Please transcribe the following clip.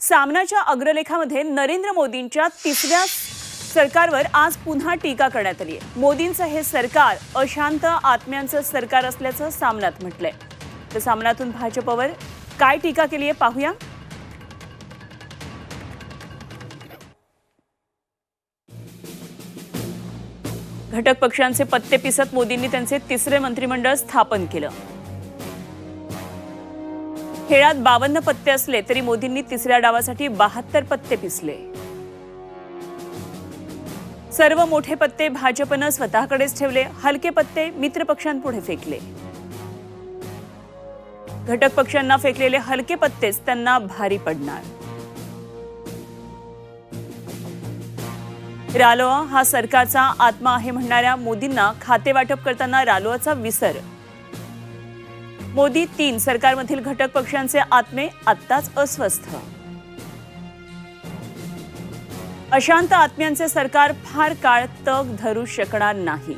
सामनाच्या अग्रलेखामध्ये नरेंद्र मोदींच्या तिसऱ्या सरकारवर आज पुन्हा टीका करण्यात आली आहे मोदींचं हे सरकार अशांत आत्म्यांचं सरकार असल्याचं सामनात म्हटलंय. तर सामनातून भाजपवर काय टीका केली आहे पाहूया. घटक पक्षांचे पत्ते पिसत मोदींनी त्यांचे तिसरे मंत्रिमंडळ स्थापन केलं. खेळात बावन्न पत्ते असले तरी मोदींनी तिसऱ्या डावासाठी बहात्तर पत्ते पिसले. सर्व मोठे पत्ते भाजपनं स्वतःकडेच ठेवले हलके पत्ते मित्रपक्षांपुढे फेकले. घटक पक्षांना फेकलेले हलके पत्तेच त्यांना भारी पडणार. रालोआ हा सरकारचा आत्मा आहे म्हणणाऱ्या मोदींना खाते वाटप करताना रालोआचा विसर मोदी तीन सरकारमधील घटक पक्षांचे आत्मे आत्ताच अस्वस्थ. अशांत आत्म्यांचे सरकार फार काळ तग धरू शकणार नाही.